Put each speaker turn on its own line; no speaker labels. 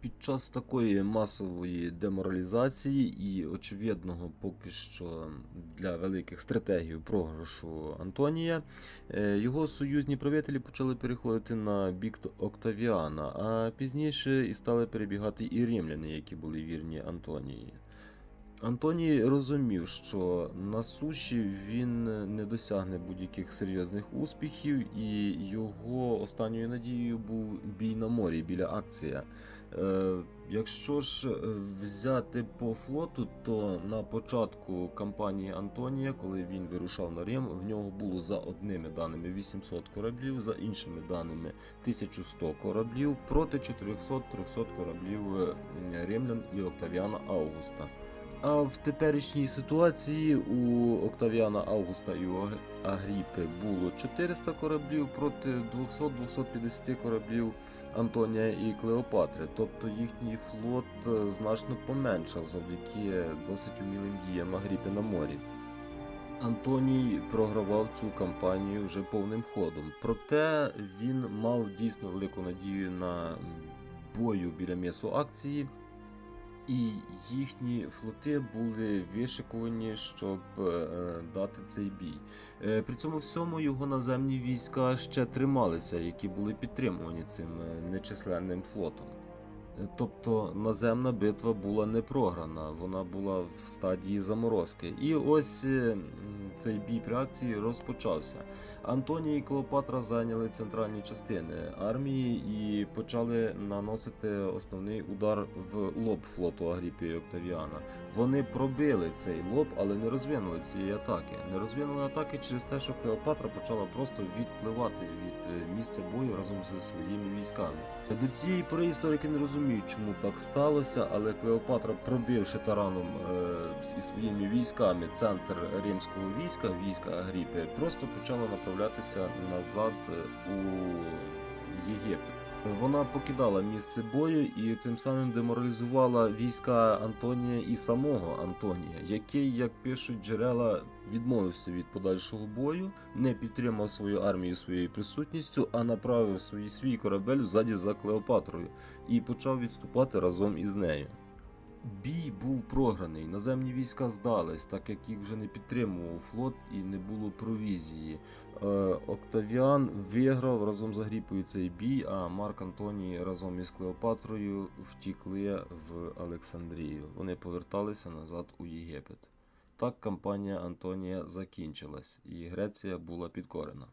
Під час такої масової деморалізації і очевидного поки що для великих стратегів програшу Антонія, е, його союзні правителі почали переходити на бік Октавіана, а пізніше і стали перебігати і римляни, які були вірні Антонії. Антоній розумів, що на суші він не досягне будь-яких серйозних успіхів, і його останньою надією був бій на морі біля акція. Е, якщо ж е, взяти по флоту, то на початку кампанії Антонія, коли він вирушав на Рим, в нього було за одними даними 800 кораблів, за іншими даними 1100 кораблів проти 400-300 кораблів е, римлян і Октавіана Августа. А в теперішній ситуації у Октавіана Августа і у Агріпи було 400 кораблів проти 200-250 кораблів Антонія і Клеопатри. Тобто їхній флот е, значно поменшав завдяки досить умілим діям Агріпи на морі. Антоній програвав цю кампанію вже повним ходом. Проте він мав дійсно велику надію на бою біля м'ясу акції. І їхні флоти були вишикувані, щоб е, дати цей бій. Е, при цьому всьому його наземні війська ще трималися, які були підтримувані цим е, нечисленним флотом. Тобто наземна битва була не програна, вона була в стадії заморозки. І ось цей бій при акції розпочався. Антоній і Клеопатра зайняли центральні частини армії і почали наносити основний удар в лоб флоту Агріпі і Октавіана. Вони пробили цей лоб, але не розвинули цієї атаки. Не розвинули атаки через те, що Клеопатра почала просто відпливати від е, місця бою разом зі своїми військами. До цієї пори історики не розуміють, чому так сталося, але Клеопатра, пробивши тараном е, зі своїми військами центр римського війська, війська Агріпи, просто почала направлятися назад е, у Єгипет. Вона покидала місце бою і цим самим деморалізувала війська Антонія і самого Антонія, який, як пишуть джерела, відмовився від подальшого бою, не підтримав свою армію своєю присутністю, а направив свій, свій корабель ззаді за Клеопатрою і почав відступати разом із нею. Бій був програний, наземні війська здались, так як їх вже не підтримував флот і не було провізії. Е, Октавіан виграв разом з Агріпою цей бій, а Марк Антоній разом із Клеопатрою втікли в Олександрію. Вони поверталися назад у Єгипет. Так кампанія Антонія закінчилась, і Греція була підкорена.